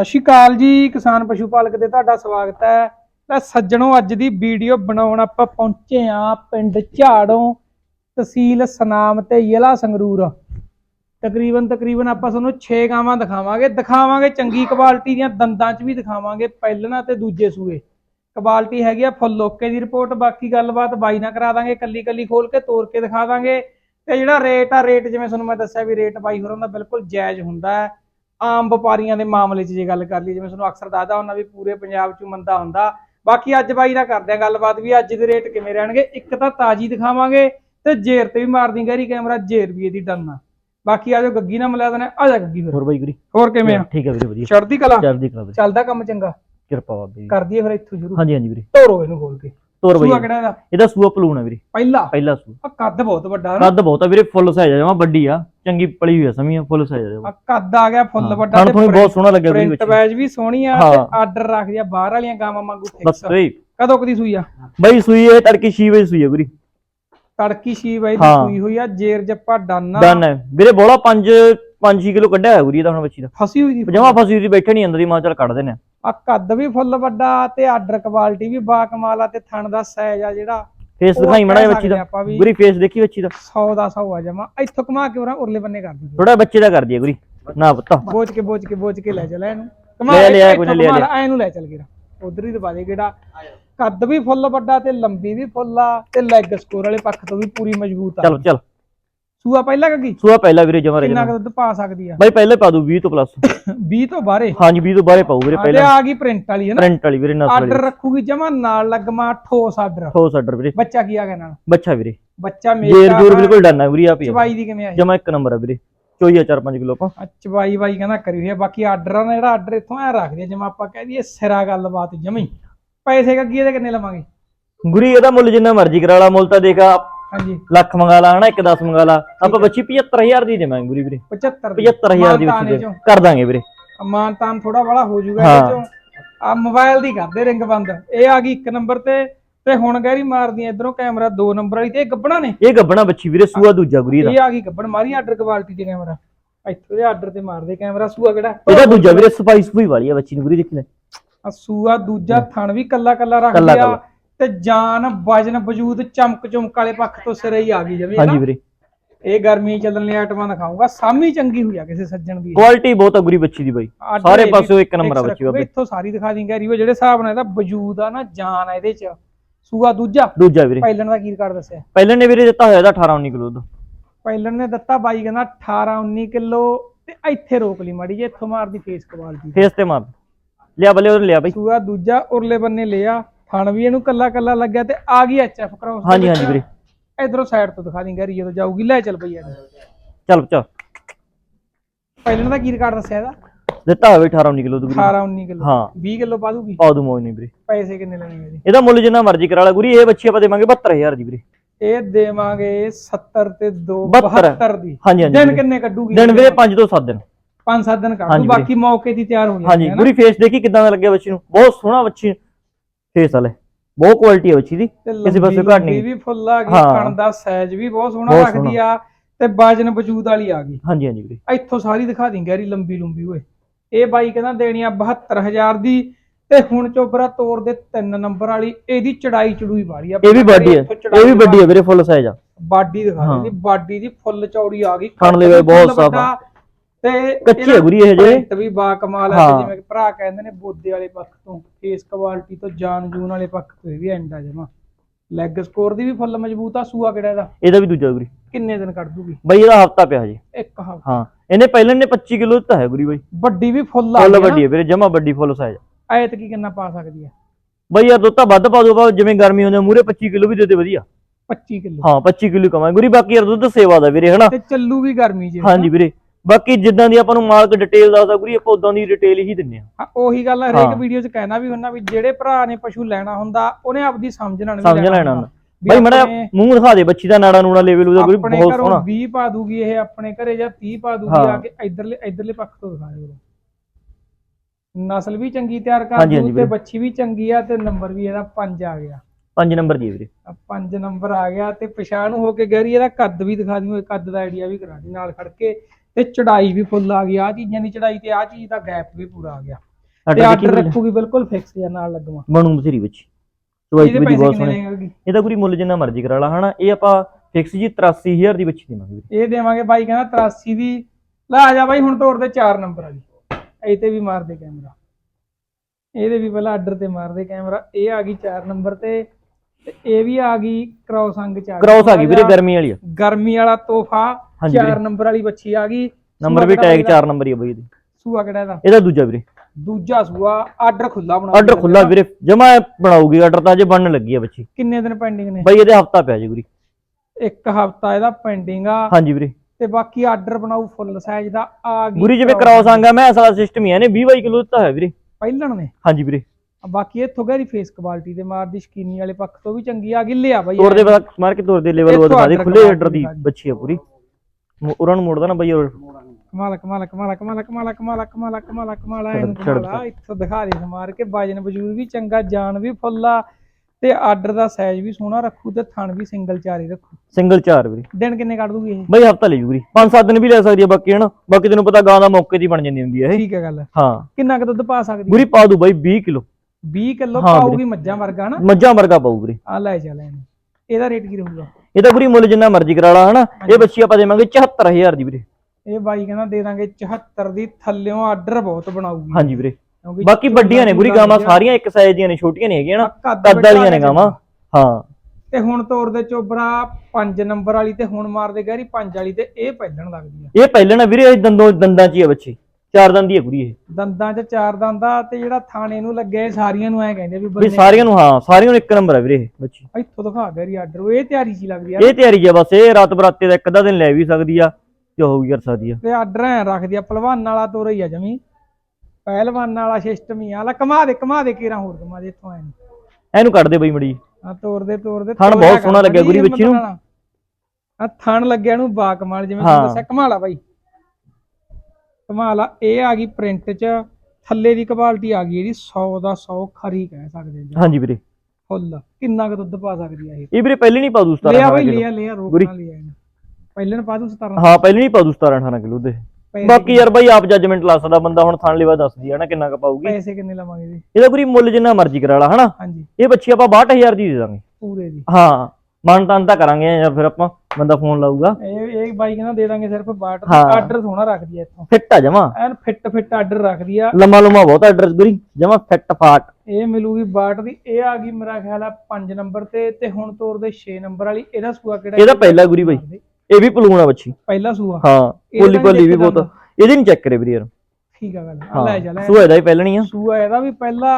ਸਤਿ ਸ਼੍ਰੀ ਅਕਾਲ ਜੀ, ਕਿਸਾਨ ਪਸ਼ੂ ਪਾਲਕ ਦੇ ਤੁਹਾਡਾ ਸਵਾਗਤ ਹੈ। ਤਾਂ ਸੱਜਣੋ, ਅੱਜ ਦੀ ਵੀਡੀਓ ਬਣਾਉਣ ਆਪਾਂ ਪਹੁੰਚੇ ਆ ਪਿੰਡ ਝਾੜੋਂ ਤਹਿਸੀਲ ਸਨਾਮ ਤੇ ਜ਼ਿਲ੍ਹਾ ਸੰਗਰੂਰ। ਤਕਰੀਬਨ ਤਕਰੀਬਨ ਆਪਾਂ ਤੁਹਾਨੂੰ 6 ਗਾਵਾਂ ਦਿਖਾਵਾਂਗੇ। ਦਿਖਾਵਾਂਗੇ ਚੰਗੀ ਕੁਆਲਿਟੀ ਦੀਆਂ ਦੰਦਾਂ 'ਚ ਵੀ ਦਿਖਾਵਾਂਗੇ, ਪਹਿਲਣਾ ਤੇ ਦੂਜੇ ਸੂਏ। ਕੁਆਲਿਟੀ ਹੈਗੀ ਆ ਫੁੱਲ ਓਕੇ ਦੀ ਰਿਪੋਰਟ ਬਾਕੀ ਗੱਲਬਾਤ ਬਾਈ ਨਾਲ ਕਰਾ ਦਾਂਗੇ ਕੱਲੀ ਕੱਲੀ ਖੋਲ ਕੇ ਤੋੜ ਕੇ ਦਿਖਾ ਦਾਂਗੇ। ਤੇ ਜਿਹੜਾ ਰੇਟ ਆ ਰੇਟ ਜਿਵੇਂ ਤੁਹਾਨੂੰ ਮੈਂ ਦੱਸਿਆ ਵੀ ਰੇਟ ਬਾਈ ਹੋਰਾਂ ਦਾ ਬਿਲਕੁਲ ਜਾਇਜ਼ ਹੁੰਦਾ ਹੈ। ਆਮ ਵਪਾਰੀਆਂ ਦੇ ਮਾਮਲੇ 'ਚ ਜੇ ਗੱਲ ਕਰ ਲਈ ਜਿਵੇਂ ਤੁਹਾਨੂੰ ਅਕਸਰ ਦੱਸਦਾ ਹੁੰਦਾ ਵੀ ਪੂਰੇ ਪੰਜਾਬ 'ਚ ਮੰਦਾ ਹੁੰਦਾ। ਬਾਕੀ ਅੱਜ ਬਾਈ ਨਾਲ ਕਰਦੇ ਆ ਗੱਲਬਾਤ ਵੀ ਅੱਜ ਦੇ ਰੇਟ ਕਿਵੇਂ ਰਹਿਣਗੇ? ਇੱਕ ਤਾਂ ਤਾਜੀ ਦਿਖਾਵਾਂਗੇ ਤੇ ਜੇਰ ਤੇ ਵੀ ਮਾਰਦੀ ਗੈਰੀ ਕੈਮਰਾ ਜੇਰ ਵੀ ਇਹਦੀ ਡੰਨਾ ਬਾਕੀ ਆਜੋ ਗੱਗੀ ਨਾਲ ਮਿਲਾ ਦਨੇ ਆ ਜਾ ਗੱਗੀ ਫਿਰ। ਹੋਰ ਬਾਈ ਗੁਰੀ ਹੋਰ ਕਿਵੇਂ ਆ? ਠੀਕ ਹੈ ਵੀਰੇ ਵਧੀਆ। ਚੜਦੀ ਕਲਾ? ਚੜ੍ਹਦੀ ਕਲਾ ਚੱਲਦਾ ਕੰਮ ਚੰਗਾ? ਕਿਰਪਾ ਬਾਬੇ ਕਰ ਦਈਏ ਫਿਰ ਇੱਥੋਂ ਸ਼ੁਰੂ। ਹਾਂਜੀ ਹਾਂਜੀ ਵੀਰੇ। ਤੋਰੋ ਇਹਨੂੰ ਖੋਲ ਕੇ। ਤੋਰ ਸੂਆ ਬਾਈ। ਕਿਹੜਾ ਇਹਦਾ? ਇਹਦਾ ਸੂਆ ਪਲੂਣ ਹੈ ਵੀਰੇ। ਪਹਿਲਾ? ਪਹਿਲਾ ਸੂਆ। ਆ ਕੱਦ ਬਹੁਤ ਵੱਡਾ ਨਾ। ਕੱਦ ਬਹੁਤ ਆ ਵੀਰੇ ਫੁੱਲ ਸਾਈਜ਼ ਆ ਜਮਾ ਵੱਡੀ ਆ। ਚੰਗੀ ਪਲੀ ਹੋਈ ਆ ਸਮੀਆਂ ਫੁੱਲ ਸਾਈਜ਼ ਆ ਜਮਾ ਆ ਕੱਦ ਆ ਗਿਆ ਫੁੱਲ ਵੱਡਾ ਖਾਣ ਤੋਂ ਵੀ ਬਹੁਤ ਸੋਹਣਾ ਲੱਗਿਆ ਵੀਰੇ ਪ੍ਰਿੰਟ ਵੈਜ ਵੀ ਸੋਹਣੀ ਆ। ਤੇ ਆਰਡਰ ਰੱਖਦੀ ਆ ਬਾਹਰ ਵਾਲੀਆਂ ਗਾਵਾਂ ਵਾਂਗੂ ਬਸ ਫਿਕਸ ਓਏ ਕਦੋਂ ਕਦੀ ਸੂਈ ਆ? ਬਾਈ ਸੂਈ ਇਹ ਤੜਕੀ 6 ਵਜੇ ਸੂਈ ਆ ਵੀਰੇ ਤੜਕੀ ਛੀ ਬਾਈ ਦੀ ਹਾਂ। ਸੂਈ ਹੋਈ ਆ ਜੇਰ ਜੱਪਾ ਡਾਨਾ ਡਨ ਹੈ ਵੀਰੇ ਬੋਲਾ 5 5-6 ਕਿਲੋ ਕੱਢਿਆ ਹੋਇਆ ਵੀਰੇ ਇਹਦਾ ਹੁਣ ਬੱਚੀ ਦਾ। ਫਸੀ ਹੋਈ ਦੀ? ਜਮਾ ਫਸੀ ਦੀ ਬੈਠੇ ਨਹੀਂ ਅੰਦਰ ਦੀ ਮਾਂ ਚੱਲ ਕੱਢ ਦੇਣੇ ਆ ਕੱਦ ਵੀ ਫੁੱਲ ਵੱਡਾ ਤੇ ਆਰਡਰ ਕੁਆਲਿਟੀ ਵੀ ਬਾ ਕਮਾਲ ਆ ਤੇ ਥਣ ਦਾ ਸਾਈਜ਼ ਆ ਜਿਹੜਾ ਫੇਸ ਦਿਖਾਈ ਮੜਾ ਬੱਚੀ ਦਾ। ਗੁਰੀ ਫੇਸ ਦੇਖੀ ਬੱਚੀ ਦਾ? 100 ਦਾ 100 ਆ ਜਮਾ। ਇੱਥੋਂ ਕਮਾ ਕੇ ਉਰਾਂ ਉਰਲੇ ਬੰਨੇ ਕਰ ਦੂਗੀ ਥੋੜਾ ਬੱਚੇ ਦਾ ਕਰਦੀ ਹੈ ਗੁਰੀ। ਨਾ ਪਤਾ। ਬੋਝ ਕੇ ਬੋਝ ਕੇ ਬੋਝ ਕੇ ਲੈ ਚੱਲ ਇਹਨੂੰ ਲੈ ਲਿਆ, ਕੋਈ ਲੈ ਲਿਆ। ਐ ਨੂੰ ਲੈ ਚੱਲ ਗਿਆ ਉਧਰ ਹੀ ਦਬਾ ਦੇ ਕਿਹੜਾ ਕੱਦ ਵੀ ਫੁੱਲ ਵੱਡਾ ਤੇ ਲੰਬੀ ਵੀ ਫੁੱਲ ਆ ਤੇ ਲੈਗ ਸਕੋਰ ਵਾਲੇ ਪੱਖ ਤੋਂ ਵੀ ਪੂਰੀ ਮਜ਼ਬੂਤ ਆ। ਚਲ ਚਲ। ਸੂਆ ਪਹਿਲਾਂ ਕੱਗੀ ਸੂਆ ਪਹਿਲਾ ਵੀਰੇ ਜਮਾ ਕਿੰਨਾ ਰਹਿ ਕੁ ਦੁੱਧ ਪਾ ਸਕਦੀ ਆ? ਬਾਈ ਪਹਿਲੇ ਪਾ ਦੂ 20 ਤੋਂ ਪਲੱਸ 20 ਤੋਂ ਬਾਹਰੇ? ਹਾਂਜੀ 20 ਤੋਂ ਬਾਹਰੇ ਪਾਉ ਵੀਰੇ ਆ ਪਹਿਲਾਂ। ਆ ਗਈ ਪ੍ਰਿੰਟ ਵਾਲੀ ਹੈ ਨਾ? ਪ੍ਰਿੰਟ ਵਾਲੀ ਵੀਰੇ ਨਸ ਵਾਲੀ। ਆਰਡਰ ਰੱਖੂਗੀ ਜਮਾ ਨਾਲ ਲੱਗਮਾ ਠੋਸ ਆਰਡਰ ਠੋਸ ਆਰਡਰ ਵੀਰੇ। ਬੱਚਾ ਕੀ ਆ ਗਿਆ ਨਾਲ? ਬੱਚਾ ਵੀਰੇ। ਬੱਚਾ ਜੇਰ ਮੇਰਾ ਜੂਰ ਬਿਲਕੁਲ ਡਨ ਵੀਰੇ ਆ। ਪੀ ਚਵਾਈ ਦੀ ਕਿਵੇਂ ਆ ਜਮਾ ਇੱਕ ਨੰਬਰ ਹੈ ਵੀਰੇ। ਚੋਈ ਆ 4-5 ਕਿਲੋ ਆਪਾਂ। ਆ ਚਵਾਈ ਬਾਈ ਕਹਿੰਦਾ ਕਰੀ ਹੋਈ ਆ ਬਾਕੀ ਆਰਡਰਾਂ ਦਾ ਜਿਹੜਾ ਆਰਡਰ ਇੱਥੋਂ ਐ ਰੱਖਦੇ ਜਿਵੇਂ ਆਪਾਂ ਕਹਿ ਦਈਏ ਸਿਰਾ ਗੱਲਬਾਤ ਜਮੀ। ਪੈਸੇ ਕੱਗੀ ਇਹਦੇ ਕਿੰਨੇ ਲਵਾਂਗੇ? ਗੁਰੀ ਇਹਦਾ ਮੁੱਲ ਜਿੰਨਾ ਮਰਜ਼ੀ ਕਰਾ ਲਾ ਮੁੱਲ ਤਾਂ ਦੇਖ ਆ ਹਾਂਜੀ। ਲੱਖ ਮੰਗਾ ਲਾ ਹਨਾ ਇੱਕ 10 ਮੰਗਾ ਲਾ। ਆਪਾਂ ਬੱਚੀ 75000 ਦੀ ਦੇਵਾਂਗੇ ਗੁਰੀ ਵੀਰੇ। 75 75000 ਦੀ ਬੱਚੀ ਦੇ। ਕਰ ਦਾਂਗੇ ਵੀਰੇ। ਮਾਨ ਤਾਨ ਥੋੜਾ ਬੜਾ ਹੋ ਜਾਊਗਾ ਹਾਂ। ਇਹਦੇ ਚੋਂ। ਆ ਮੋਬਾਈਲ ਦੀ ਕਰਦੇ ਰਿੰਗ ਬੰਦ। ਇਹ ਆ ਗਈ ਇੱਕ ਨੰਬਰ ਤੇ ਤੇ ਹੁਣ ਗੈਰੀ ਮਾਰਦੀਆਂ ਇਧਰੋਂ ਕੈਮਰਾ ਦੋ ਨੰਬਰ ਵਾਲੀ ਤੇ ਇਹ ਗੱਬਣਾ ਨੇ? ਇਹ ਗੱਬਣਾ ਬੱਚੀ ਵੀਰੇ ਸੂਆ ਦੂਜਾ ਗੁਰੀ ਦਾ। ਇਹ ਆ ਗਈ ਗੱਬਣ ਮਾਰੀ ਆਰਡਰ ਕੁਆਲਿਟੀ ਤੇ ਕੈਮਰਾ। ਇੱਥੋਂ ਦੇ ਆਰਡਰ ਤੇ ਮਾਰਦੇ ਕੈਮਰਾ ਸੂਆ ਕਿਹੜਾ? ਇਹਦਾ ਦੂਜਾ ਵੀਰੇ ਸਫ਼ਾਈ ਸਫੂਈ ਵਾਲੀ ਆ ਬੱਚੀ ਨੂੰ ਗੁਰੀ ਦੇਖ ਲੈ। ਆ ਸੂਆ ਦੂਜਾ ਥਣ ਵੀ ਕੱਲਾ ਕੱਲਾ ਰੱਖ ਕੱਲਾ ਲਿਆ ਕੱਲਾ। ਤੇ ਜਾਨ ਵਜਨ ਵਜੂਦ ਚਮਕ ਚਮਕ ਵਾਲੇ ਪੱਖ ਤੋਂ ਸਿਰੇ ਹੀ ਆ ਗਈ ਜਮੀ ਹਾਂਜੀ ਵੀਰੇ। ਇਹ ਗਰਮੀ ਚੱਲਣ ਲਈ ਆਈਟਮਾਂ ਦਿਖਾਉਂਗਾ ਸਾਮੀ ਚੰਗੀ ਹੋਈ ਆ ਕਿਸੇ ਸੱਜਣ ਦੀ। ਕੁਆਲਿਟੀ ਬਹੁਤ ਆ ਗੁਰੀ ਬੱਚੀ ਦੀ ਬਾਈ। ਸਾਰੇ ਪਾਸਿਓਂ ਇੱਕ ਨੰਬਰ ਆ ਬੱਚੀ ਬਾਬੇ। ਇੱਥੋਂ ਸਾਰੀ ਦਿਖਾ ਦਿੰਗਾ ਰੀਵੋ ਜਿਹੜੇ ਹਿਸਾਬ ਨਾਲ ਇਹਦਾ ਵਜੂਦ ਆ ਨਾ ਜਾਨ ਆ ਇਹਦੇ ਚ। ਸੂਆ ਦੂਜਾ? ਦੂਜਾ ਵੀਰੇ। ਪਹਿਲਣ ਦਾ ਕੀ ਰਿਕਾਰਡ ਦੱਸਿਆ? ਪਹਿਲੇ ਨੇ ਵੀਰੇ ਦਿੱਤਾ ਹੋਇਆ ਇਹਦਾ 18 19 ਕਿਲੋ ਦਾ ਪਹਿਲਣ ਨੇ ਦਿੱਤਾ ਬਾਈ ਕਹਿੰਦਾ 18 19 ਕਿਲੋ ਤੇ ਇੱਥੇ ਰੋਕ ਲਈ ਮਾੜੀ ਜੇ ਇੱਥੋਂ ਮਾਰਦੀ ਫੇਸ ਕੁਆਲਿਟੀ ਫੇਸ ਤੇ ਮਾਰ। ਲਿਆ ਬੱਲੇ ਉਹ ਲਿਆ ਬਾਈ। ਸੂਆ ਦੂਜਾ ਉਰਲੇ ਬੰਨੇ ਲਿਆ। ਥਣ ਵੀ ਇਹਨੂੰ ਕੱਲਾ ਕੱਲਾ ਲੱਗਿਆ ਤੇ ਆ ਗਈ ਐਚਐਫ ਕਰਾਉਸ ਹਾਂਜੀ ਹਾਂਜੀ ਵੀਰੇ। ਇਧਰੋਂ ਸਾਈਡ ਤੋਂ ਦਿਖਾ ਦਿੰਗਾ ਤੋਂ ਜਾਊਗੀ ਲੈ ਚੱਲ ਪਈ ਇਹਨੂੰ। ਚੱਲ ਚੱਲ। ਪਹਿਲਣ ਦਾ ਕੀ ਰਿਕਾਰਡ ਦੱਸਿਆ ਇਹਦਾ? ਦਿੱਤਾ ਹੋਇਆ 18 19 ਕਿਲੋ ਦਾ ਵੀਰੇ। 18 19 ਕਿਲੋ। ਹਾਂ। 20 ਕਿਲੋ ਪਾ ਦੂਗੀ? ਪਾ ਦੂ ਮੋਜ ਨਹੀਂ ਵੀਰੇ। ਪੈਸੇ ਕਿੰਨੇ ਲੈਣੇ ਇਹਦੇ? ਇਹਦਾ ਮੁੱਲ ਜਿੰਨਾ ਮਰਜ਼ੀ ਕਰਾ ਲਾ ਗੁਰੀ ਇਹ ਬੱਚੀ ਆਪਾਂ ਦੇਵਾਂਗੇ 72000 ਦੀ ਵੀਰੇ। ਇਹ ਦੇਵਾਂਗੇ 70 ਤੇ 2 72 72 ਦੀ। ਹਾਂਜੀ ਹਾਂਜੀ ਦਿਨ ਵੀਰੇ। ਕਿੰਨੇ ਕੱਢੂਗੀ? ਦਿਨ ਵੀਰੇ 5 ਤੋਂ 7 ਦਿਨ। 5-7 ਦਿਨ ਕੱਢ ਬਾਕੀ ਮੌਕੇ ਦੀ ਤਿਆਰ ਹੋ ਜਾਂਦੀ ਹਾਂਜੀ ਗੁਰੀ ਫੇਸ ਦੇਖੀ ਕਿਦਾਂ ਦਾ ਲੱਗਿਆ ਬੱਚੀ ਨੂੰ? ਬਹੁਤ ਸੋਹਣਾ ਬੱਚੀ ਫੇਸ ਵਾਲੇ ਬਹੁਤ ਕੁਆਲਿਟੀ ਹੈ ਬੱਚੀ ਦੀ। ਕਿਸੇ ਪਾਸੇ ਘੱਟ ਨਹੀਂ। ਵੀ ਫੁੱਲ ਆ ਗਈ। ਖਾਣ ਦਾ ਸਾਈਜ਼ ਵੀ ਬਹੁਤ ਸੋਹਣਾ ਰੱਖਦੀ ਆ ਤੇ ਬਾਜਨ ਵਜੂਦ ਵਾਲੀ ਆ ਗਈ। ਹਾਂਜੀ ਹਾਂਜੀ ਵੀਰੇ। ਇੱਥੋਂ ਸਾਰੀ ਦਿਖਾ ਦੀ ਗੈਰੀ ਲੰਬੀ ਲੰਬੀ ਓਏ। ਇਹ ਬਾਈ ਕਹਿੰਦਾ ਦੇਣੀ ਆ 72000 ਦੀ ਤੇ ਹੁਣ ਚੋਬਰਾ ਤੋਰ ਦੇ 3 ਨੰਬਰ ਵਾਲੀ ਇਹਦੀ ਚੜਾਈ ਚੜੂਈ ਵਾਰੀ ਆ। ਇਹ ਵੀ ਵੱਡੀ ਹੈ। ਇਹ ਵੀ ਵੱਡੀ ਹੈ ਵੀਰੇ ਫੁੱਲ ਸਾਈਜ਼ ਆ। ਬਾਡੀ ਦਿਖਾ ਹਾਂ। ਦੀ ਬਾਡੀ ਦੀ ਫੁੱਲ ਚੌੜੀ ਆ ਗਈ। ਖਾਣ ਲਈ ਬਹੁਤ ਸਾਫ਼ ਆ। ਤੇ ਕੱਚੀ ਹੈ ਗੁਰੀ ਇਹ ਜੇ ਪ੍ਰਿੰਟ ਵੀ ਬਾ ਕਮਾਲ ਹੈ। ਜਿਵੇਂ ਕਿ ਭਰਾ ਕਹਿੰਦੇ ਨੇ ਬੋਦੇ ਵਾਲੇ ਪੱਖ ਤੋਂ ਫੇਸ ਕੁਆਲਿਟੀ ਤੋਂ ਜਾਨ ਜੂਨ ਵਾਲੇ ਪੱਖ ਤੋਂ ਇਹ ਵੀ ਐਂਡ ਆ ਜਮਾ। ਲੈਗ ਸਕੋਰ ਦੀ ਵੀ ਫੁੱਲ ਮਜ਼ਬੂਤ ਆ ਸੂਆ ਕਿਹੜਾ ਇਹਦਾ? ਇਹਦਾ ਵੀ ਦੂਜਾ ਗੁਰੀ ਕਿੰਨੇ ਦਿਨ ਕੱਢ ਦੂਗੀ? ਬਾਈ ਇਹਦਾ ਹਫਤਾ ਪਿਆ ਜੀ ਇੱਕ ਹਫ਼ਤਾ। ਹਾਂ ਇਹਨੇ ਪਹਿਲਾਂ ਨੇ 25 ਕਿਲੋ ਦਿੱਤਾ ਹੈ ਗੁਰੀ ਬਾਈ। ਵੱਡੀ ਵੀ ਫੁੱਲ ਆ ਫੁੱਲ ਵੱਡੀ ਹੈ ਵੀਰੇ ਜਮਾ ਵੱਡੀ ਫੁੱਲ ਸਾਈਜ਼ ਐਤ ਕੀ ਕਿੰਨਾ ਪਾ ਸਕਦੀ ਹੈ ਬਾਈ ਯਾਰ ਦੁੱਧ ਤਾਂ ਵੱਧ ਪਾ ਦੋ ਬਾ ਜਿਵੇਂ ਗਰਮੀ ਹੁੰਦੀ ਮੂਰੇ 25 ਕਿਲੋ ਵੀ ਦੇ ਦੇ ਵਧੀਆ। 25 ਕਿਲੋ। ਹਾਂ 25 ਕਿਲੋ ਕਮਾਏ ਗੁਰੀ ਬਾਕੀ ਯਾਰ ਦੁੱਧ ਸੇਵਾ ਦਾ ਵੀਰੇ ਹਨਾ? ਤੇ ਚੱਲੂ ਵੀ ਗਰਮੀ ਚ। ਹਾਂਜੀ ਵੀਰੇ। ਬਾਕੀ ਜਿੱਦਾਂ ਦੀ ਆਪਾਂ ਨੂੰ ਮਾਲਕ ਡਿਟੇਲ ਦੱਸਦਾ ਗੁਰੀ ਆਪਾਂ ਉਦਾਂ ਦੀ ਡਿਟੇਲ ਹੀ ਦਿੰਨੇ ਆ ਹਾਂ, ਉਹੀ ਗੱਲ ਆ, ਹਰੇਕ ਹਾਂ। ਵੀਡੀਓ ਚ ਕਹਿਣਾ ਵੀ ਹੁੰਦਾ ਵੀ ਜਿਹੜੇ ਭਰਾ ਨੇ ਪਸ਼ੂ ਲੈਣਾ ਹੁੰਦਾ ਉਹਨੇ ਆਪਦੀ ਸਮਝ ਨਾਲ ਸਮਝ ਲੈਣਾ ਹੁੰਦਾ। ਬਾਈ ਮੜਾ ਮੂੰਹ ਦਿਖਾ ਦੇ ਬੱਚੀ ਦਾ ਨਾੜਾ ਨੂੜਾ ਲੈਵਲ ਉਹਦਾ ਗੁਰੀ ਆਪਣੇ ਬਹੁਤ ਘਰੋਂ ਸੋਹਣਾ 20 ਪਾ ਦੂਗੀ ਇਹ ਆਪਣੇ ਘਰੇ ਜਾਂ 30 ਪਾ ਦੂਗੀ ਹਾਂ। ਆ ਕੇ ਇਧਰਲੇ ਇਧਰਲੇ ਪੱਖ ਤੋਂ ਦਿਖਾ ਦਿਓ ਨਸਲ ਵੀ ਚੰਗੀ ਤਿਆਰ ਕਰ ਦੂ ਤੇ। ਬੱਚੀ ਵੀ ਚੰਗੀ ਆ ਤੇ ਨੰਬਰ ਵੀ ਇਹਦਾ 5 ਆ ਗਿਆ 5 ਨੰਬਰ ਦੀ ਹੈ ਵੀਰੇ 5 ਨੰਬਰ ਆ ਗਿਆ ਤੇ ਪਛਾਣ ਹੋ ਕੇ ਗੈਰੀ ਇਹਦਾ ਕੱਦ ਵੀ ਦਿਖਾ ਦਿਓ ਕੱਦ ਦਾ ਆਈਡੀਆ ਵੀ ਕਰਾ ਦੀ ਨਾਲ ਖੜ ਕੇ ਤੇ ਚੜਾਈ ਵੀ ਫੁੱਲ ਆ ਗਈ ਆ ਚੀਜ਼ਾਂ ਦੀ ਚੜਾਈ ਤੇ ਆ ਚੀਜ਼ ਦਾ ਗੈਪ ਵੀ ਪੂਰਾ ਆ ਗਿਆ। ਤੇ ਆਰਡਰ ਦੇਖੀ ਰੱਖੂਗੀ ਬਿਲਕੁਲ ਫਿਕਸ ਜਾਂ ਨਾਲ ਲੱਗਵਾ ਬਣੂ ਬਥੇਰੀ ਬੱਚੀ ਚੋਇਸ ਵੀ ਬਹੁਤ ਸੋਹਣੇ ਲੈਣਗੇ ਇਹਦਾ ਪੂਰੀ ਮੁੱਲ ਜਿੰਨਾ ਮਰਜ਼ੀ ਕਰਾ ਲਾ ਹਨਾ? ਇਹ ਆਪਾਂ ਫਿਕਸ ਜੀ 83000 ਦੀ ਬੱਚੀ ਦੇਵਾਂਗੇ ਵੀਰੇ। ਇਹ ਦੇਵਾਂਗੇ ਬਾਈ ਕਹਿੰਦਾ 83 ਦੀ। ਲੈ ਆ ਜਾ ਬਾਈ ਹੁਣ ਤੋੜ ਦੇ 4 ਨੰਬਰ ਵਾਲੀ। ਇਹ ਤੇ ਵੀ ਮਾਰ ਦੇ ਕੈਮਰਾ। ਇਹਦੇ ਵੀ ਪਹਿਲਾਂ ਆਰਡਰ ਤੇ ਮਾਰ ਦੇ ਕੈਮਰਾ। ਇਹ ਆ ਗਈ 4 ਨੰਬਰ ਤੇ ਤੇ ਇਹ ਵੀ ਆ ਗਈ ਕ੍ਰੋਸ ਅੰਗ ਚ ਆ ਗਈ। ਕ੍ਰਾਸ ਆ ਗਈ ਵੀਰੇ ਗਰਮੀ ਵਾਲੀ ਗਰਮੀ ਵਾਲਾ ਤੋਹਫਾ। ਹਾਂਜੀ 4 ਵੀਰੇ। ਨੰਬਰ ਵਾਲੀ ਬੱਚੀ ਆ ਗਈ। ਨੰਬਰ ਵੀ ਟੈਗ ਬਾਈ 4 ਨੰਬਰ ਹੀ ਆ ਬਈ ਇਹਦੀ। ਦਾ? ਸੂਆ ਕਿਹੜਾ ਇਹਦਾ? ਇਹਦਾ ਦੂਜਾ ਵੀਰੇ। ਦੂਜਾ ਸੂਆ ਆਰਡਰ ਖੁੱਲਾ ਬਣਾ ਆਰਡਰ ਖੁੱਲਾ ਵੀਰੇ ਜਮਾ ਬਣਾਉਗੀ ਆਰਡਰ ਤਾਂ ਅਜੇ ਬਣਨ ਲੱਗੀ ਆ ਬੱਚੀ। ਕਿੰਨੇ ਦਿਨ ਪੈਂਡਿੰਗ ਨੇ? ਬਈ ਇਹਦੇ ਹਫਤਾ ਪਿਆ ਜੀ ਗੁਰੀ ਇੱਕ ਹਫਤਾ ਇਹਦਾ ਪੈਂਡਿੰਗ ਆ। ਹਾਂਜੀ ਵੀਰੇ। ਤੇ ਬਾਕੀ ਆਰਡਰ ਬਣਾਉ ਫੁੱਲ ਸਾਈਜ਼ ਦਾ ਆ ਗਈ ਗੁਰੀ ਜਿਵੇਂ ਕ੍ਰਾਸ ਆਂਗਾ ਮੈਂ ਅਸਲਾ ਸਿਸਟਮ ਹੀ ਆ ਨੇ 20 22 ਕਿਲੋ ਦਿੱਤਾ ਹੈ ਵੀਰੇ। ਪਹਿਲਣ ਨੇ? ਹਾਂਜੀ ਵੀਰੇ। ਬਾਕੀ ਇੱਥੋਂ ਗਹਿਰੀ ਫੇਸ ਕੁਆਲਿਟੀ ਤੇ ਮਾਰਦੀ ਸ਼ਕੀਨੀ ਵਾਲੇ ਪੱਖ ਤੋਂ ਵੀ ਚੰਗੀ ਆ। ਗਈ ਲਿਆ ਬਾਈ ਤੋੜ ਦੇ ਮਾਰ ਕੇ ਤੋੜ ਦੇ ਲੈਵਲ ਉਹ ਦਿਖਾ ਦੇ ਖੁੱਲੇ ਆਰਡਰ ਦੀ ਦੇ। ਬੱਚੀ ਆ ਪੂਰੀ। ਉਹਨਾਂ ਨੂੰ ਮੋੜਦਾ ਨਾ ਬਈ ਉਹ। ਕਮਾਲ ਕਮਾਲ ਕਮਾਲ ਕਮਾਲ ਕਮਾਲ ਕਮਾਲ ਕਮਾਲ ਕਮਾਲ ਕਮਾਲ ਦੇ। ਕਮਾਲ ਇੱਥੋਂ ਦਿਖਾ ਦੇ ਮਾਰ ਕੇ। ਵਜਨ ਵਜੂਦ ਵੀ ਚੰਗਾ ਜਾਨ ਵੀ ਫੁੱਲਾ ਤੇ ਆਰਡਰ ਦਾ ਸਾਈਜ਼ ਵੀ ਸੋਹਣਾ ਰੱਖੂ ਤੇ ਥਣ ਵੀ ਸਿੰਗਲ ਚਾਰ ਹੀ ਰੱਖੂ। ਸਿੰਗਲ ਚਾਰ ਵੀਰੇ। ਦਿਨ ਕਿੰਨੇ ਕੱਢ ਦੂਗੀ ਇਹ? ਬਈ ਹਫਤਾ ਲੈ ਜੂ ਵੀਰੇ 5-7 ਦਿਨ ਵੀ ਲੈ ਸਕਦੀ ਆ ਬਾਕੀ ਹਨਾ? ਬਾਕੀ ਤੈਨੂੰ ਪਤਾ ਗਾਂ ਦਾ ਮੌਕੇ ਦੀ ਬਣ ਜਾਂਦੀ ਹੁੰਦੀ ਆ ਇਹ। ਠੀਕ ਹੈ ਗੱਲ। ਹਾਂ। ਕਿੰਨਾ ਕੁ ਦੁੱਧ ਪਾ ਸਕਦੀ ਗੁਰੀ ਪਾ ਦੂ ਬਾਈ 20 ਕਿਲੋ। 20 ਕਿਲੋ ਹਾਂ ਮੱਝਾਂ ਵਰਗਾ ਹਨਾ? ਮੱਝਾਂ ਵਰਗਾ ਪਾਊ ਵੀਰੇ। ਆ ਲੈ ਚੱਲ ਇਹਨੂੰ। ਇਹਦਾ ਰੇਟ ਕੀ ਰਹੂਗਾ? ਇਹਦਾ ਗੁਰੀ ਮੁੱਲ ਜਿੰਨਾ ਮਰਜ਼ੀ ਕਰਾ ਲਾ ਹਨਾ? ਇਹ ਬੱਚੀ ਆਪਾਂ ਦੇਵਾਂਗੇ 74000 ਦੀ ਵੀਰੇ। ਇਹ ਬਾਈ ਕਹਿੰਦਾ ਦੇ ਦਾਂਗੇ 74 ਦੀ ਥੱਲਿਓਂ ਆਰਡਰ ਬਹੁਤ ਬਣਾਊਗੀ। ਹਾਂਜੀ ਵੀਰੇ। ਬਾਕੀ ਵੱਡੀਆਂ ਨੇ ਗੁਰੀ ਗਾਵਾਂ ਸਾਰੀਆਂ ਇੱਕ ਸਾਈਜ਼ ਦੀਆਂ ਨੇ ਛੋਟੀਆਂ ਨਹੀਂ ਹੈਗੀਆਂ ਨਾ। ਕੱਦ ਵਾਲੀਆਂ ਨੇ ਗਾਵਾਂ। ਹਾਂ। ਤੇ ਹੁਣ ਤੋਰ ਦੇ ਚੋਬਰਾ 5 ਨੰਬਰ ਵਾਲੀ ਤੇ ਹੁਣ ਮਾਰਦੇ ਗਹਿਰੀ 5 ਵਾਲੀ ਤੇ ਇਹ ਪਹਿਲਣ ਲੱਗਦੀ ਆ। ਇਹ ਪਹਿਲਾਂ ਨਾ ਵੀਰੇ ਇਹ ਦੰਦੋਂ ਦੰਦਾਂ 'ਚ ਹੀ ਆ ਬੱਚੀ। ਚਾਰ ਦੰਦ ਹੀ ਆ ਗੁਰੀ ਇਹ। ਦੰਦਾਂ 'ਚ ਚਾਰ ਦੰਦਾ ਤੇ ਜਿਹੜਾ ਥਾਣੇ ਨੂੰ ਲੱਗੇ ਸਾਰੀਆਂ ਨੂੰ ਐ ਕਹਿੰਦੇ ਵੀ ਵੀ ਸਾਰੀਆਂ ਨੂੰ ਹਾਂ ਸਾਰੀਆਂ ਨੂੰ ਇੱਕ ਨੰਬਰ ਆ ਵੀਰੇ ਇਹ ਬੱਚੀ। ਇੱਥੋਂ ਦਿਖਾ ਗਹਿਰੀ ਆਰਡਰ ਇਹ ਤਿਆਰੀ ਸੀ ਲੱਗਦੀ ਆ। ਇਹ ਤਿਆਰੀ ਆ ਬਸ ਇਹ ਰਾਤ ਬਰਾਤੇ ਦਾ ਇੱਕ ਅੱਧਾ ਦਿਨ ਲੈ ਵੀ ਸਕਦੀ ਆ ਤੇ ਉਹ ਵੀ ਕਰ ਸਕਦੀ ਆ। ਤੇ ਆਰਡਰ ਐ ਰੱਖਦੀ ਆ ਪਹਿਲਵਾਨ ਵਾਲਾ ਤੋਰ ਹੀ ਆ ਜਮੀ। ਪਹਿਲਵਾਨ ਵਾਲਾ ਸਿਸਟਮ ਹੀ ਆ। ਲੈ ਕਮਾ ਦੇ ਕਮਾ ਦੇ ਕੇਰਾ ਹੋਰ ਕਮਾ ਦੇ ਇੱਥੋਂ ਐ ਇਹਨੂੰ ਕੱਢ ਦੇ ਬਈ ਮੜੀ। ਆ ਤੋਰ ਦੇ ਤੋਰ ਦੇ ਥਣ ਬਹੁਤ ਸੋਹਣਾ ਲੱਗਿਆ ਗੁਰੀ ਬੱਚੀ ਨੂੰ। ਆ ਥਣ ਲੱਗਿਆ ਨੂੰ ਬਾ ਕਮਾਲ ਜਿਵੇਂ ਹਾਂ। ਤੁਹਾਨੂੰ ਦੱਸਿਆ ਕਮਾਲ ਆ ਬਾਈ। ਕਮਾਲ ਆ ਇਹ ਆ ਗਈ ਪ੍ਰਿੰਟ 'ਚ ਥੱਲੇ ਦੀ ਕੁਆਲਿਟੀ ਆ ਗਈ ਇਹਦੀ 100 ਦਾ 100 ਖਰੀ ਕਹਿ ਸਕਦੇ ਜੀ। ਹਾਂਜੀ ਵੀਰੇ। ਫੁੱਲ ਕਿੰਨਾ ਕੁ ਦੁੱਧ ਪਾ ਸਕਦੀ ਆ ਇਹ? ਇਹ ਵੀਰੇ ਪਹਿਲੇ ਨਹੀਂ ਪਾ ਦੂ 17 ਲਿਆ 18 ਬਾਈ ਕਿਲੋ। ਲਿਆ ਲਿਆ ਗੁਰੀ। ਰੋਕਣਾ ਲਿਆ ਇਹਨੂੰ। ਪਹਿਲਾਂ ਪਾ ਦੂ 17 ਹਾਂ ਪਹਿਲੇ ਨਹੀਂ ਪਾ ਦੂ 17 18 ਕਿਲੋ ਦੇ। ਪੈਸੇ ਬਾਕੀ ਯਾਰ ਬਾਈ ਆਪ ਜੱਜਮੈਂਟ ਲਾ ਸਕਦਾ ਬੰਦਾ ਹੁਣ ਥਣ ਲੈਵਾ ਦੱਸਦੀ ਆ ਨਾ ਕਿੰਨਾ ਕ ਪਾਊਗੀ। ਪੈਸੇ ਕਿੰਨੇ ਲਵਾਂਗੇ ਜੀ? ਇਹਦਾ ਕੋਈ ਮੁੱਲ ਜਿੰਨਾ ਮਰਜ਼ੀ ਕਰਾ ਲਾ ਹਨਾ। ਹਾਂਜੀ। ਇਹ ਬੱਚੀ ਆਪਾਂ 62000 ਦੀ ਦੇ ਦਾਂਗੇ। ਪੂਰੇ ਦੀ। ਹਾਂ। ਮਨ ਤਾਂ ਤਾਂ ਕਰਾਂਗੇ ਜਾਂ ਫਿਰ ਆਪਾਂ ਬੰਦਾ ਫੋਨ ਲਾਊਗਾ। ਇਹ ਇਹ ਬਾਈ ਕਹਿੰਦਾ ਦੇ ਦਾਂਗੇ ਸਿਰਫ ਬਾਟ ਹਾਂ। ਆਰਡਰ ਸੋਹਣਾ ਰੱਖਦੀ ਆ ਇੱਥੋਂ। ਫਿੱਟ ਆ ਜਮਾ। ਐਨ ਫਿੱਟ ਫਿੱਟ ਆਰਡਰ ਰੱਖਦੀ ਆ। ਲੰਮਾ ਲੰਮਾ ਬਹੁਤ ਐਡਰੈਸ ਗੁਰੀ ਜਮਾ ਫਿੱਟ ਫਾਟ ਇਹ ਮਿਲੂਗੀ ਬਾਟ ਦੀ। ਇਹ ਆ ਗਈ ਮੇਰਾ ਖਿਆਲ ਆ 5 ਨੰਬਰ ਤੇ। ਤੇ ਹੁਣ ਤੋਰ ਦੇ 6 ਨੰਬਰ ਵਾਲੀ। ਇਹਦਾ ਸੂਆ ਕਿਹੜਾ ਇਹਦਾ ਪਹਿਲਾ ਗੁਰੀ ਬਾਈ। ਇਹ ਵੀ ਪਲੂਣਾ ਬੱਚੀ। ਪਹਿਲਾ ਸੂਆ। ਹਾਂ ਇਹਦਾ ਪੋਲੀ ਪੋਲੀ ਵੀ ਬਹੁਤ। ਇਹਦੀ ਨਹੀਂ ਚੈੱਕ ਕਰੇ ਵੀਰੇ ਯਾਰ। ਠੀਕ ਆ ਗੱਲ। ਆ ਹਾਂ ਲੈ ਜਾ ਲੈ ਸੂਆ ਇਹਦਾ ਹੀ ਪਹਿਲਾਂ ਨਹੀਂ ਆ। ਸੂਆ ਇਹਦਾ ਵੀ ਪਹਿਲਾ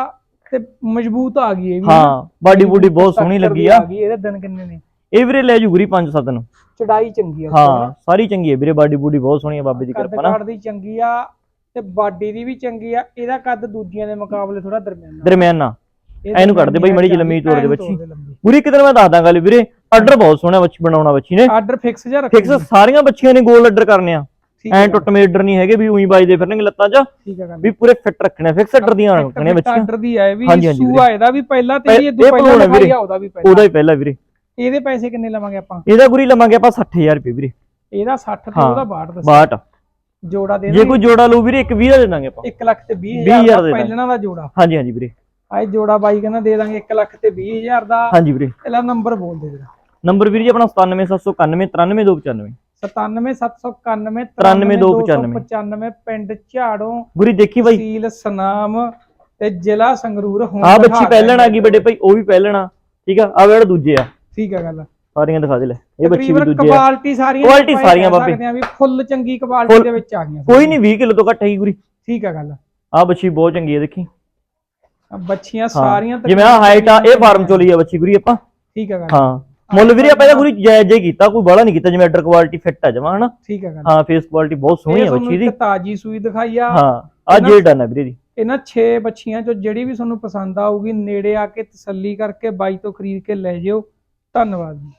ਤੇ ਮਜ਼ਬੂਤ ਆ ਗਈ ਇਹ ਵੀ ਹਾਂ ਬਾਡੀ ਬੂਡੀ ਬਹੁਤ ਸੋਹਣੀ ਲੱਗੀ ਆ। ਗਈ ਇਹਦੇ ਦਿਨ ਕਿੰਨੇ ਨੇ? ਇਹ ਵੀਰੇ ਲੈ ਜੂ ਗੁਰੀ 5-7 ਨੂੰ। ਚੜਾਈ ਚੰਗੀ ਆ ਹਾਂ ਸਾਰੀ ਚੰਗੀ ਹੈ ਵੀਰੇ ਬਾਡੀ ਬੂਡੀ ਬਹੁਤ ਸੋਹਣੀ ਹੈ ਬਾਬੇ ਦੀ ਕੱਦ ਕਿਰਪਾ ਨਾਲ। ਕਾਠ ਦੀ ਚੰਗੀ ਆ ਤੇ ਬਾਡੀ ਦੀ ਵੀ ਚੰਗੀ ਆ ਇਹਦਾ ਕੱਦ ਦੂਜੀਆਂ ਦੇ ਮੁਕਾਬਲੇ ਥੋੜਾ ਦਰਮਿਆਨਾ। ਦਰਮਿਆਨਾ। ਇਹ ਇਹਨੂੰ ਕੱਢ ਦੇ ਬਾਈ ਮਾੜੀ ਜਿਹੀ ਲੰਮੀ ਤੋੜ ਦੇ ਬੱਚੀ। ਗੁਰੀ ਕਿਤੇ ਮੈਂ ਦੱਸਦਾ ਗੱਲ ਵੀਰੇ ਆਰਡਰ ਬਹੁਤ ਸੋਹਣਾ ਬੱਚੀ ਬਣਾਉਣਾ ਬੱਚੀ ਨੇ। ਆਰਡਰ ਫਿਕਸ ਜਿਹਾ ਰੱਖੋ ਫਿਕਸ ਸਾਰੀਆਂ ਬੱਚੀਆਂ ਨੇ ਗੋਲ ਆਰਡਰ ਕਰਨੇ ਆ। ਐ ਆਰਡਰ ਨਹੀਂ ਹੈਗੇ ਵੀ ਉਹੀ ਵੱਜਦੇ ਫਿਰਨਗੇ ਲੱਤਾਂ 'ਚ ਠੀਕ ਹੈ ਗੱਲ। ਵੀ ਪੂਰੇ ਫਿੱਟ ਰੱਖਣੇ ਫਿਕਸ ਆਰਡਰ ਦੀਆਂ ਰੱਖਣੇ ਬੱਚੀਆਂ ਆਰਡਰ ਦੀ ਆਏ ਵੀ ਸੂਆ ਇਹਦਾ ਵੀ ਪਹਿਲਾਂ ਤੇ ਇਹ ਦੋ ਪਹਿਲਾਂ ਵੀਰੇ। ਉਹਦਾ ਵੀ ਪਹਿਲਾਂ। ਉਹਦਾ ਹੀ ਪਹਿਲਾ ਵੀਰੇ। ਇਹਦੇ ਪੈਸੇ ਕਿੰਨੇ ਲਵਾਂਗੇ ਆਪਾਂ? ਇਹਦਾ ਗੁਰੀ ਲਵਾਂਗੇ ਆਪਾਂ 60000 ਰੁਪਏ ਵੀਰੇ। ਇਹਦਾ 60 ਤੇ। ਉਹਦਾ 62 ਦੱਸ 62 ਜੋੜਾ ਦੇ ਜੇ ਕੋਈ ਜੋੜਾ ਲਊ ਵੀਰੇ ਇੱਕ 20 ਦਾ ਦੇ ਦਾਂਗੇ ਆਪਾਂ। 1 ਲੱਖ ਤੇ 20 ਵੀਹ ਹਜ਼ਾਰ ਦੇ। ਪਹਿਲਣਾ ਦਾ ਜੋੜਾ। ਹਾਂਜੀ ਹਾਂਜੀ ਵੀਰੇ। ਆਏ ਜੋੜਾ ਬਾਈ ਕਹਿੰਦਾ ਦੇ ਦਾਂਗੇ 1 ਲੱਖ ਤੇ 20 ਹਜ਼ਾਰ ਦਾ। ਹਾਂਜੀ ਵੀਰੇ। ਇਹਦਾ ਨੰਬਰ ਬੋਲ ਦੇ ਜਰਾ। ਨੰਬਰ ਵੀਰ ਜੀ ਆਪਣਾ 97791 93295 97791 93295 ਪਿੰਡ ਝਾੜੋਂ ਗੁਰੀ ਦੇਖੀ ਬਾਈ। ਤਹਿਸੀਲ ਸਨਾਮ ਤੇ ਜ਼ਿਲ੍ਹਾ ਸੰਗਰੂਰ ਹੁਣ ਆ ਬੱਚੀ ਪਹਿਲਣ ਆ ਗਈ ਵੱਡੇ ਭਾਈ ਉਹ ਵੀ ਪਹਿਲਣ ਆ ਠੀਕ ਆ ਆ ਵੇੜ ਦੂਜੇ ਆ। ਠੀਕ ਹੈ ਗੱਲ। ਸਾਰੀਆਂ ਦਿਖਾ ਦੇ ਲੈ। ਇਹ ਬੱਚੀ ਵੀ ਦੂਜੇ ਆ। ਕੁਆਲਿਟੀ ਸਾਰੀਆਂ ਕੁਆਲਿਟੀ ਸਾਰੀਆਂ ਬਾਬੇ। ਵੀ ਫੁੱਲ ਚੰਗੀ ਕੁਆਲਿਟੀ ਦੇ ਵਿੱਚ ਆ ਗਈਆਂ ਕੋਈ ਨਹੀਂ 20 ਕਿਲੋ ਤੋਂ ਘੱਟ ਹੈਗੀ ਗੁਰੀ। ਠੀਕ ਹੈ ਗੱਲ। ਆ ਬੱਚੀ ਬਹੁਤ ਚੰਗੀ ਹੈ ਦੇਖੀ। ਬੱਚੀਆਂ ਸਾਰੀਆਂ ਜਿਵੇਂ ਆ ਹਾਈਟ ਆ ਇਹ ਫਾਰਮ ਚੋਂ ਲਈ ਆ ਬੱਚੀ ਗੁਰੀ ਆਪਾਂ। ਠੀਕ ਹੈ ਗੱਲ। ਹਾਂ। ਮੁੱਲ ਵੀਰੇ ਆਪਾਂ ਇਹਦਾ ਗੁਰੀ ਜਾਇਜ਼ ਜੇ ਕੀਤਾ ਕੋਈ ਬੜਾ ਨਹੀਂ ਕੀਤਾ ਜਿਵੇਂ ਆਰਡਰ ਕੁਆਲਿਟੀ ਫਿੱਟ ਆ ਜਮਾ ਹਨਾ? ਠੀਕ ਹੈ ਹਾਂ ਫੇਸ ਕੁਆਲਿਟੀ ਬਹੁਤ ਸੋਹਣੀ ਆ ਬੱਚੀ ਦੀ। ਤਾਜੀ ਸੂਈ ਦਿਖਾਈ ਆ। ਹਾਂ ਆ ਜੇ ਡਨ ਆ ਵੀਰੇ ਦੀ। ਇਹਨਾਂ 6 ਬੱਚੀਆਂ ਚੋਂ ਜਿਹੜੀ ਵੀ ਤੁਹਾਨੂੰ ਪਸੰਦ ਆਊਗੀ ਨੇੜੇ ਆ ਕੇ ਤਸੱਲੀ ਕਰਕੇ ਬਾਈ ਤੋਂ ਖਰੀਦ ਕੇ ਲੈ ਜਿਓ। ਧੰਨਵਾਦ ਜੀ।